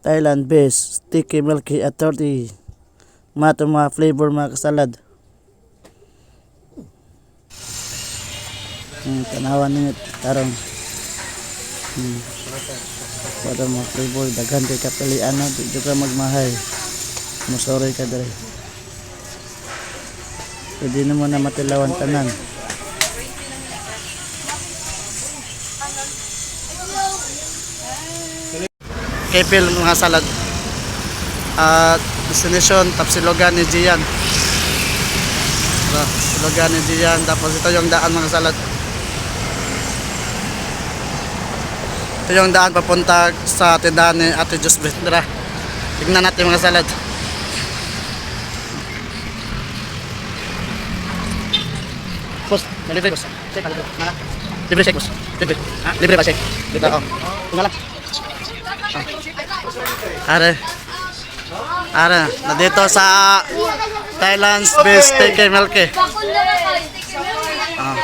Thailand base, sticky milky 30. Mato mga flavor mga kasalad. Hmm, tanawan ninyo tarong. Hmm. Para mga flavor daghan kay kapilian na di ka magmahay. Musoroy ka dere. Pwede na mo na matilawan tanan. Kepil mga salad. At destination Tapsilogan ni Gian. Ito, Tapsilogan ni Gian. Tapos ito yung daan mga salad. Ito yung daan papunta sa tindahan ni Ate Josbeth. Tara, tignan natin mga salad. Boss, libre. Check, libre. Mana? Libre boss. Libre. Ha? Libre check? Libre. Tingnan lang. Are. Are, na dito sa Thailand's best steak and milk. Ah.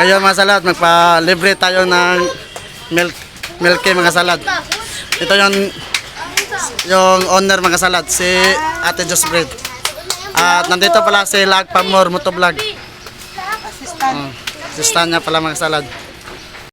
Kayo mga salad, magpa-libre tayo ng milk milk eh, mga salad. Ito yung yung owner mga salad, si Ate Jos Bread. At nandito pala si Lag Pamor Motovlog. Uh, Sistanya pala mga salad.